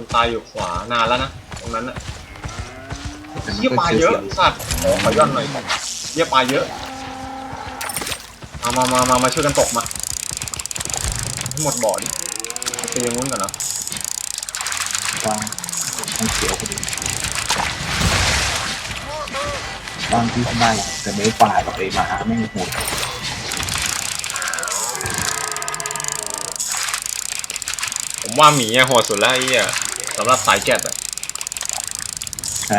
มีคนตายอยู่ขวานานแล้วนะตรงนั้นอะแต่มันเยี่ยก็ปลาเสีเยอะยวสัตว์ขอขอย่อนหน่อยเยี่ยปลาเยอะมามามามามาช่วยกันตกมาให้หมดบ่อดิไปตีอย่างนู้นก่อนนะๆบ้างมันเสียวพอดีบ้างที่ทำได้แต่ไม่ปลากับไอ้หมาไม่งโหดผมว่าหมีอะโหดสุดแล้วไอ้เหี้ย สำหรับสายแกะอะใช่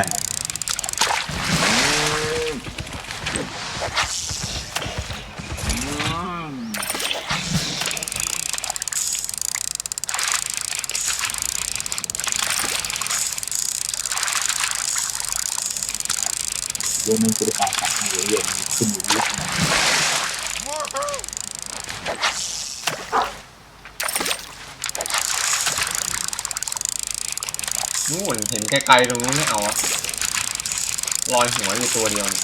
เรื่องนึงคือการตัดเยอะๆขึ้นอยู่ยุคนะ นู่นเห็น ไกลๆตรงนู้นไม่เอาอะลอยหัวอยู่ตัวเดียวนี่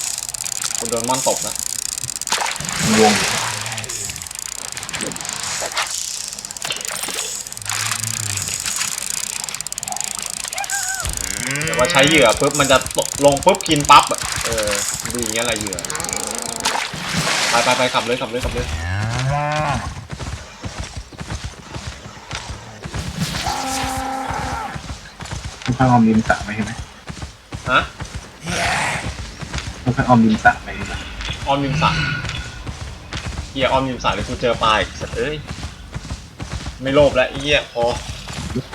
คุณโดนมอนตบนะงงแต่ว่าใช้เหยื่อปุ๊บมันจะตกลงปุ๊บกินปั๊บอะเออดีอย่างเงี้ยอะไรเหยื่อไปไปไปขับเลยขับเลยขับเลย ทุกครั้งออมริมสระไหมใช่ไหมฮะทุกครั้งออมริมสระไหมใช่ไหมออมยิมสันเฮียออมยิมสันเลยกูเจอปลาอีกสัตว์เอ้ยไม่โลภแล้วไอ้เหี้ยพอ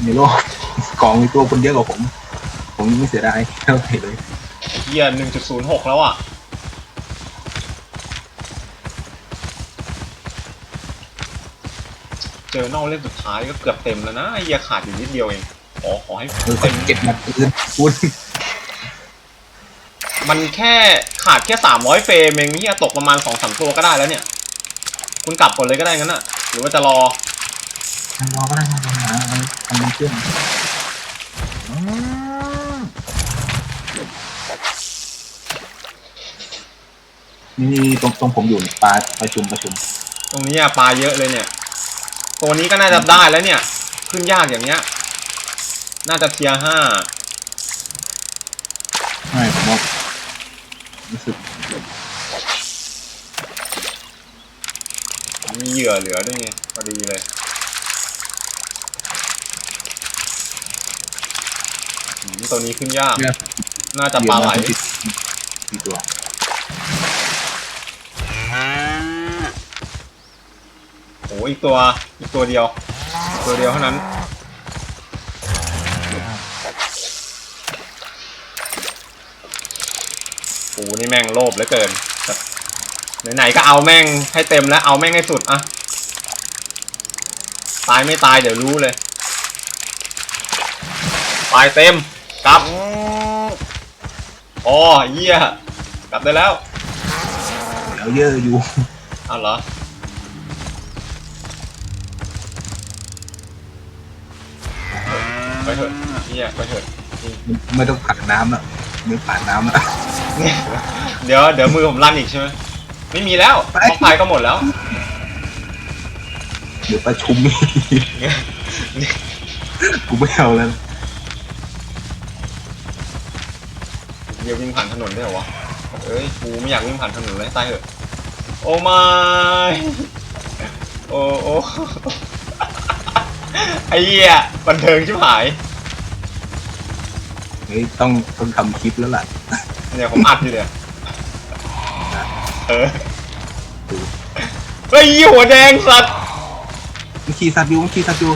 ในโลกกองมีตัวคนเยอะกว่าผม ผมยังไม่เสียดายเท่าไหร่เลยไอ้เฮียหนึ่งจุดศูนย์หกแล้วอะเจอนอกเล่มสุดท้ายก็เกือบเต็มแล้วนะไอ้เฮียขาดอยู่นิดเดียวเอง ขอขอให้เออเต็มเก็บมาปืนคุณมันแค่ขาดแค่สามร้อยเฟรมเองเฮียตกประมาณสองสามตัวก็ได้แล้วเนี่ย คุณกลับก่อนเลยก็ได้งั้นอะ หรือว่าจะรอรอก็ได้รอก็ได้ทำมันเครื่องนี่ตรงตรงผมอยู่เนี่ยปลาประชุมประชุม ตรงนี้อะปลาเยอะเลยเนี่ย ตัวนี้ก็น่าจะได้แล้วเนี่ย ขึ้นยากอย่างเงี้ย น่าจะเทียร์ห้าใช่ผมว่ารู้สึกมีเหยื่อเหลือด้วยไงพอดีเลย อืมตัวนี้ขึ้นยากเยอะน่าจะปลาไหลเยอะมกติดติดตัวโอ้อีกตัว อีกตัวเดียว ตัวเดียวเท่านั้น โอ้นี่ แม่งโลภเหลือเกินแบบไหนๆก็เอาแม่งให้เต็มแล้วเอาแม่งให้สุดอะตายไม่ตายเดี๋ยวรู้เลยตายเต็มกลับอ๋อเยี่ยกลับได้แล้วแล้วเยอะอยู่อ้าวเหรอไปเถอะเยี่ยไปเถอะไม่ต้องผ่านน้ำแล้วไม่ผ่านน้ำแล้ว เนี่ยเดี๋ยวเดี๋ยวมือผมลั่นอีกใช่ไหมไม่มีแล้วไปบล็อกไฟก็หมดแล้ว เดี๋ยวประชุมอีกกูไม่เอาแล้ว เดี๋ยววิ่งผ่านถนนได้เหรอวะเอ้ยกูไม่อยากวิ่งผ่านถนนเลยตายเหอะ โอ้ไม่โอ้โอ้ไอ้เหี้ยบันเทิงชิบหาย เฮ้ยต้องต้องทำคลิปแล้วล่ะ เนี่ยผมอัดอยู่เนี่ยเออเฮ้ยหัวแดงสัตว์มันขี่สัตว์อยู่มันขี่สัตว์อยู่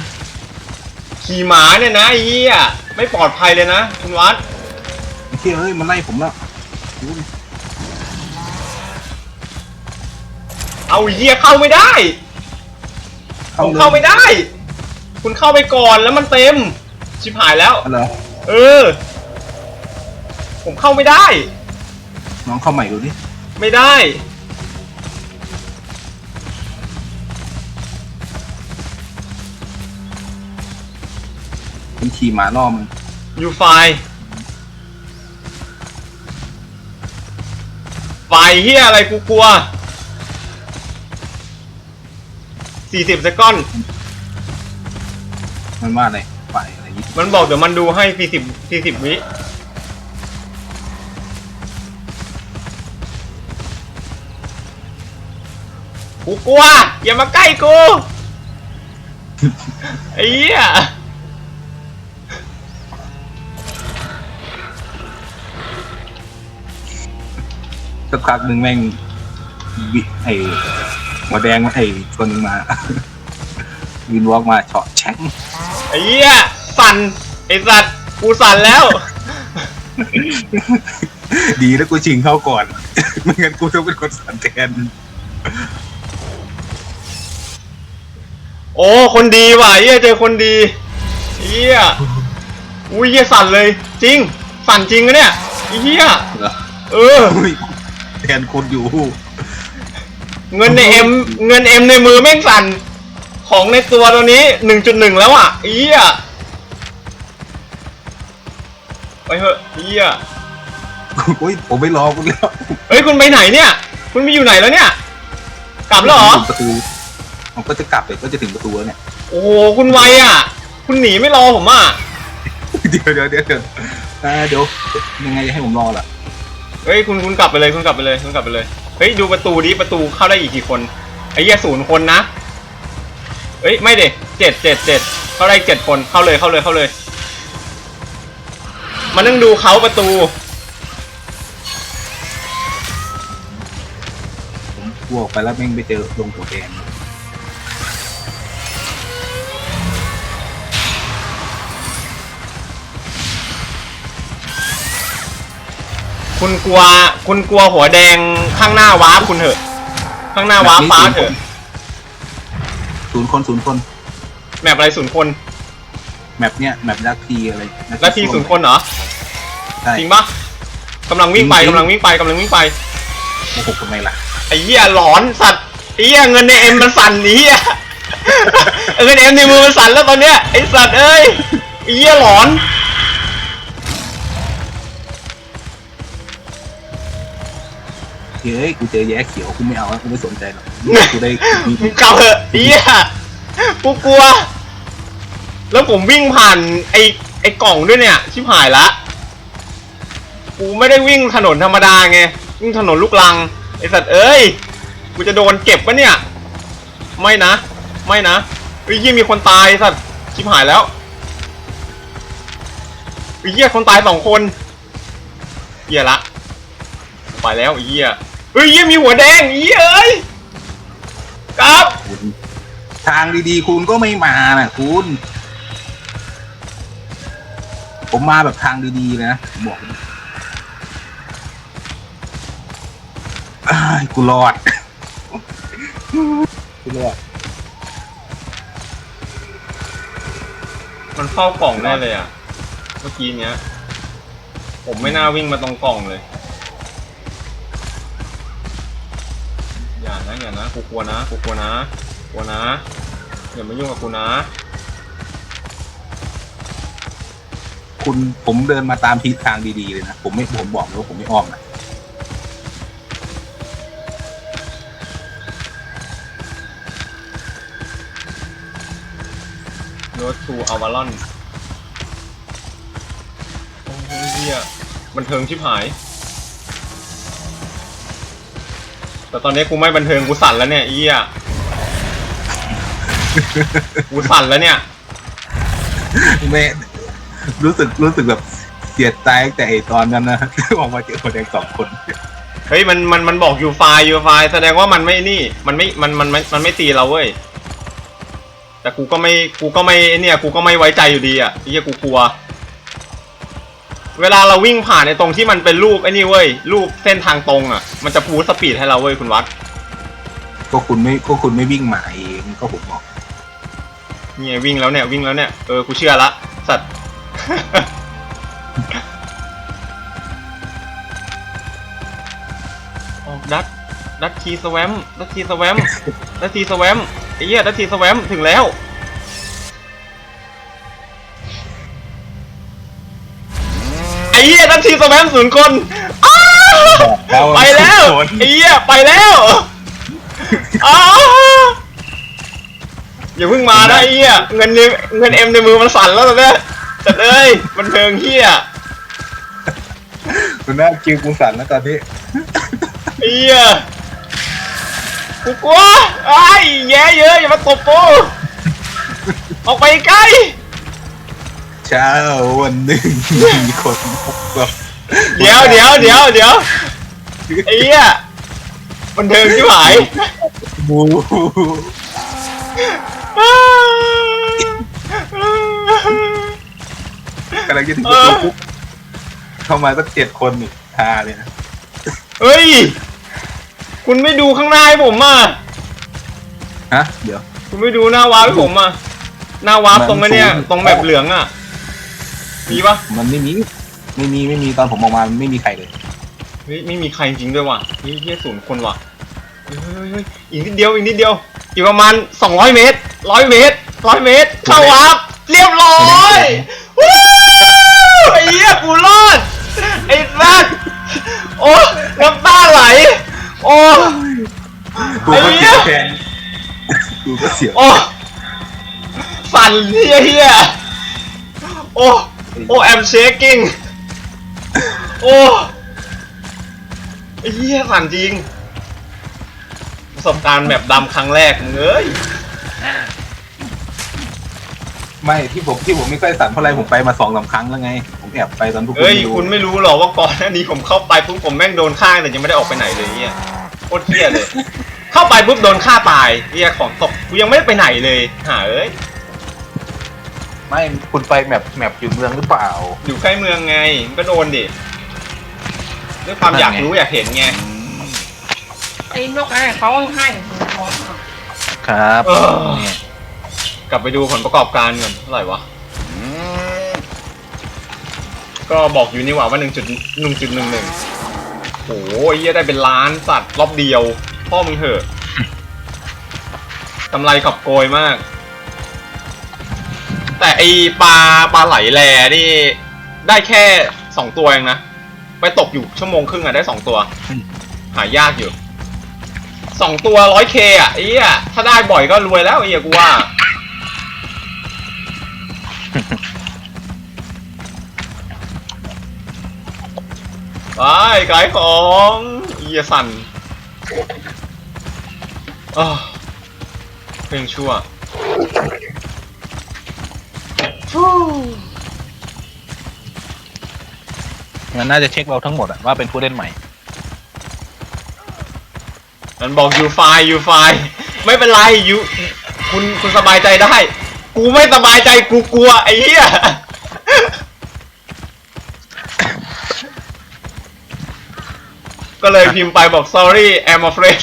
ขี่หมาเนี่ยนะไอ้เหี้ยไม่ปลอดภัยเลยนะคุณวัดมันขี่เฮ้ยมันไล่ผมแล้วดูดิเอาไอ้เหี้ยเข้าไม่ได้ผมลยเข้าไม่ได้ คุณเข้าไปก่อนแล้วมันเต็ม ชิบหายแล้วอ๋อเหรอเออ ผมเข้าไม่ได้ น้องเข้าใหม่ดูดิไม่ได้ มันขี่หมาล่อมันอยู่ไฟล์ไฟล์เฮียอะไรกูกลัวสี่สิบสกอน มันว่าอะไรไฟไปอะไรอย่างนี้มันบอกเดี๋ยวมันดูให้สี่สิบสี่สิบวิกูกลัว อย่ามาใกล้กู ไอ้เหี้ย สักพักหนึ่งแม่งวิไอหัวแดงไอคนหนึงมา วินวอล์กมาเฉาะแช็งไอ้เหี้ยสั่นไอ้สัตว์กูสั่นแล้ว ดีแล้วกูชิงเข้าก่อน ไม่งั้นกูต้องเป็นคนสันแทนโอ้ คนดีว่ะเหี้ยเจอคนดีเหี้ยอุ้ยเหี้ยสั่นเลย จริง สั่นจริงนะเนี่ยไอ้เหี้ย เหรอเออ อุ้ย แทนคนอยู่ เงินในเอ็มเงินเอ็มในมือแม่งสั่น ของในตัวตัวนี้หนึ่งจุดหนึ่งแล้วอะไอ้เหี้ยไปเถอะไอ้เหี้ยอุ้ยผมไม่รอคุณแล้วเฮ้ย คุณไปไหนเนี่ย คุณไปอยู่ไหนแล้วเนี่ย กลับแล้วเหรอถึงประตูผมก็จะกลับเลยก็จะถึงประตูแล้วเนี่ย โอ้โหคุณไวอะ คุณหนีไม่รอผมอะ เดี๋ยวเดี๋ยวเดี๋ยวเดี๋ยวอ่าเดี๋ยวยังไงจะให้ผมรอล่ะ เฮ้ยคุณคุณกลับไปเลยคุณกลับไปเลยคุณกลับไปเลยเฮ้ยดูประตูดิประตูเข้าได้อีกกี่คนไอ้เหี้ยศูนย์คนนะเฮ้ยไม่เด็เจ็ดเจ็ดเจ็ดเข้าได้เจ็ดคนเข้าเลยเข้าเลยเข้าเลยมานั่งดูเขาประตูผมกลัวออกไปแล้วแม่งไปเจอลงหัวแดง คุณกลัว คุณกลัวหัวแดงข้างหน้าวาร์ปคุณเถอะ ข้างหน้าวาร์ปฟ้าเถอะ ศูนย์คนศูนย์คน แมปอะไรศูนย์คน แมปเนี้ยแมปลักทีอะไรแล้วทีศูนย์คนเหรอ ใช่ จริงปะกำลังวิ่งไปจริงๆ กำลังวิ่งไปกำลังวิ่งไป โอ้โหทำไมล่ะ ไอ้เหี้ยหลอนสัตว์ไอ้เหี้ยเงินในเอ็มมันสั่นไอ้เหี้ย เงินเอ็มในมือมันสั่นแล้วตอนเนี้ยไอ้สัตว์เอ้ยไอ้เหี้ยหลอน เฮ้ยกูเจอแย้เขียวกูไม่เอาแล้วกูไม่สนใจหรอกกูได้มีมึงกลับเถอะไอ้เหี้ยกูกลัว แล้วผมวิ่งผ่านไอ้ไอ้กล่องด้วยเนี่ย ชิบหายละ กูไม่ได้วิ่งถนนธรรมดาไง วิ่งถนนลูกลัง ไอ้สัตว์เอ้ย กูจะโดนเก็บปะเนี่ย ไม่นะ ไม่นะไอ้ยเหี้ยมีคนตายสัตว์ ชิบหายแล้วไอ้เหี้ยคนตายสองคนเหี้ยละ ไปแล้วไอ้เหี้ย เฮ้ยเหี้ยมีหัวแดงไอ้เหี้ยเอ้ยครับ คุณทางดีๆ คุณก็ไม่มาน่ะคุณ ผมมาแบบทางดีๆเลยนะผมบอกเลยอ้ายกูรอด กูรอดมันเข้ากล่องแน่เลยอะ เมื่อกี้เนี้ย ผมไม่น่าวิ่งมาตรงกล่องเลย อย่านะอย่านะกูกลัวนะกูกลัวนะกลัวนะอย่ามายุ่งกับกูนะคุณผมเดินมาตามทิศทางดีๆเลยนะ ผมไม่ผมบอกเลยว่าผมไม่อ้อมนะโรดทูอาวาลอนโอ้ยเฮียบันเทิงชิบหาย แต่ตอนนี้กูไม่บันเทิงกูสั่นแล้วเนี่ยไอ้เฮียกูสั่นแล้วเนี่ย ไม่รู้สึกรู้สึกแบบเสียใจตั้งแต่ไอ้ตอนนั้นนะ ออกมาเจอคนแดงสองคน เฮ้ยมันมันมันบอกยูไฟยูไฟแสดงว่ามันไม่นี่ มันไม่มันมันมันมันไม่ตีเราเว้ย แต่กูก็ไม่กูก็ไม่เนี่ย กูก็ไม่ไว้ใจอยู่ดีอะไอ้เหี้ยกูกลัว เวลาเราวิ่งผ่านในตรงที่มันเป็นรูปไอ้นี่เว้ยรูปเส้นทางตรงอะ มันจะพูสปีดให้เราเว้ยคุณวัดก็คุณไม่ก็คุณไม่วิ่งมาเองก็ผมบอกเนี่ยวิ่งแล้วเนี่ยวิ่งแล้วเนี่ยเออกูเชื่อละสัตว์ ออกดัตดัตทีสแวมดัตทีสแวมดัตทีสแวมไอ้เหี้ยดัตทีสแวมถึงแล้ว เหี้ยดัตทีสแวมศูนย์คนอ้าวไปแล้วไอ้เหี้ยไปแล้วอ้าวอย่าเพิ่งมานะไอ้เหี้ยเงินในเงินเอ็มในมือมันสั่นแล้วตอนเนี้ยแต่เอ้ยบันเทิงเหี้ยคุณหน้าคิวกูสั่นแล้วตอนนี้ไอ้เหี้ยกูกลัวไอ้ยแย่เยอะอย่ามาตบกูออกไปไกล เช้าวันหนึ่งมีคนพบกับเดี๋ยวเดี๋ยวเดี๋ยวเดี๋ยวไอ้เหี้ยบันเทิงที่หายบูกำลังจะถึงประตูปุ๊บเข้ามาสักเจ็ดคนนี่ฮาเลยนะเฮ้ย คุณไม่ดูข้างหน้าให้ผมอะฮะ เดี๋ยว คุณไม่ดูหน้าวาร์ปให้ผมอะหน้าวาร์ปตรงไอ้เนี่ยมันสูงตรงแบบเหลืองอะ มีปะมันไม่มี ไม่มีไม่มีตอนผมออกมาไม่มีใครเลย เฮ้ยไม่มีใครจริงด้วยว่ะนี่เฮียศูนย์คนว่ะเฮ้ยเฮ้ยเฮ้ยอีกนิดเดียวอีกนิดเดียวอีกประมาณ200เมตร100เมตร100เมตร เข้าวาร์ปเรียบร้อยวู้ไอ้เหี้ยกูรอดไอ้สัสโอ้น้ำตาไหลโอ้ กูก็เสียวแทนกูก็เสียว โอ้ สั่นเฮียเฮียโอ้ โอ้ I'm shaking โอ้ไอ้เฮียสั่นจริง ประสบการณ์แบบดำครั้งแรกมึงเอ้ยไม่ที่ผมที่ผมไม่ค่อยสั่นเพราะอะไรผมไปมาสองสามครั้งแล้วไง ผมแอบไปตอนทุกคนเอ้ยไม่รู้คุณไม่รู้หรอกว่าก่อนหน้านี้ผมเข้าไปปุ๊บผมแม่งโดนฆ่าแต่ยังไม่ได้ออกไปไหนเลยเฮียโคตรเฮียเลย เข้าไปปุ๊บโดนฆ่าตายเฮียของตกกูยังไม่ได้ไปไหนเลยหาเอ้ย ไม่คุณไปแมปแมปอยู่เมืองหรือเปล่า อยู่ใกล้เมืองไงมันก็โดนดิด้วยความอยากรู้อยากเห็นไงไอ้นกอะไรเขาให้ครับเออกลับไปดูผลประกอบการก่อนเท่าไหร่วะก็บอกอยู่นี่หว่าว่าหนึ่งจุดหนึ่งจุดหนึ่งหนึ่งโอ้ยเหี้ยได้เป็นล้านสัตว์รอบเดียว พ่อมึงเหอะกำไรขับโกยมาก แต่ไอปลาปลาไหลแลนี่ได้แค่สองตัวเองนะ ไปตกอยู่ชั่วโมงครึ่งอะได้สองตัว หายากอยู่สองตัวร้อยเคอะไอ้เหี้ยถ้าได้บ่อยก็รวยแล้วไอ้เหี้ยกูว่า ไปขายของเอียสันอ้าวเพลงชั่ว มันน่าจะเช็คเราทั้งหมดอะว่าเป็นผู้เล่นใหม่ มันบอกยูไฟยูไฟไม่เป็นไรยูคุณคุณสบายใจได้ กูไม่สบายใจกูกลัวไอ้เหี้ยก็เลยพิมพ์ไปบอก sorry I'm afraid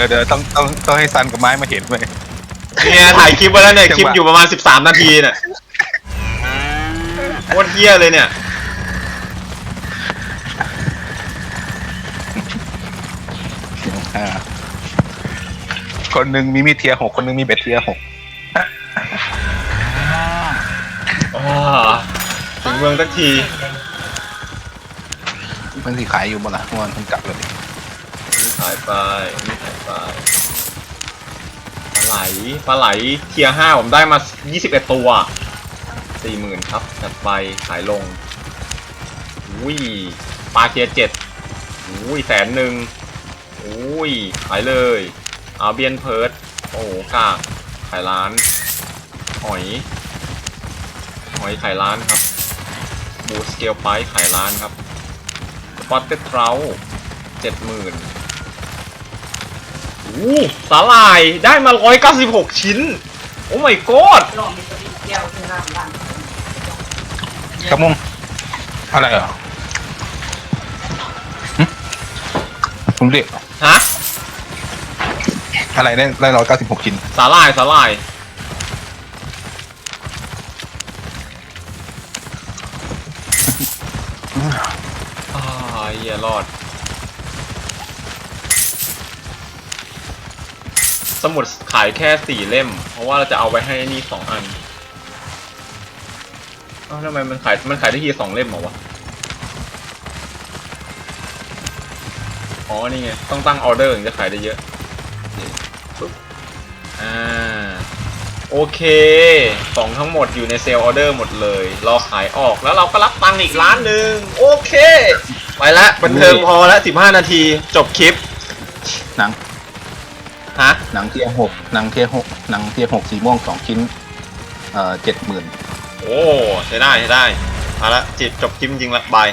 ดี๋ยวเดี๋ยวต้องต้องต้องให้ซันกับไม้มาเห็นเว้ยเนี่ยถ่ายคลิปไว้แล้วเนี่ยจังหวะคลิปอยู่ประมาณ 13 นาทีเนี่ยโคตรเฮี้ยเลยเนี่ย อ่าคนหนึ่งมีมีดเทียร์หกคนหนึ่งมีเบ็ดเทียร์หกอ่าถึงเมืองสักทีมันที่ขายอยู่บ่ล่ะเมื่อวานเพิ่งกลับเลยนี่ขายไปนี่ขาย ไปลาไหลปลาไหลเทียห้าผมได้มา 21 ตัว 40,000 ครับจัดไปขายลงอุ้ยปลาเทียเจ็ดอุ้ยแสนหนึ่งอุ้ยขายเลยอาเบียนเพิร์ดโอ้โหกากขายร้าน หอย หอยขายร้านครับบูสเกลไปขายร้านครับสปอตเต็ดเทราเจ็ดหมื่น อู้สาหร่ายได้มา 196 ชิ้น โอ้ my god ลองมีตัวเดียวคือน้ำดำกระมงอะไรเหรอหึผมเรียกฮะอะไรได้ได้ร้อยเก้าสิบหกชิ้นสาหร่ายสาหร่าย อ่าเหี้ยรอด สมุดขายแค่สี่เล่ม เพราะว่าเราจะเอาไว้ให้นี่สองอันเอ้าทำไมมันขายมันขายได้ทีสองเล่มเหรอวะ อ๋อ นี่ไง ต้องตั้งออเดอร์ถึงจะขายได้เยอะปึ๊บอ่า โอเคของทั้งหมดอยู่ในเซลล์ออเดอร์หมดเลยรอขายออกแล้วเราก็รับตังค์อีกล้านหนึ่งโอเค ไปละบันเทิงพอละ15 นาที จบคลิป หนัง ฮะหนังเทียร์หกหนังเทียร์หกหนังเทียร์หกสีม่วงสองชิ้น เอ่อเจ็ดหมื่นโอ้ใช้ได้ใช้ได้เอาละจิตจบคลิปจริงๆละบาย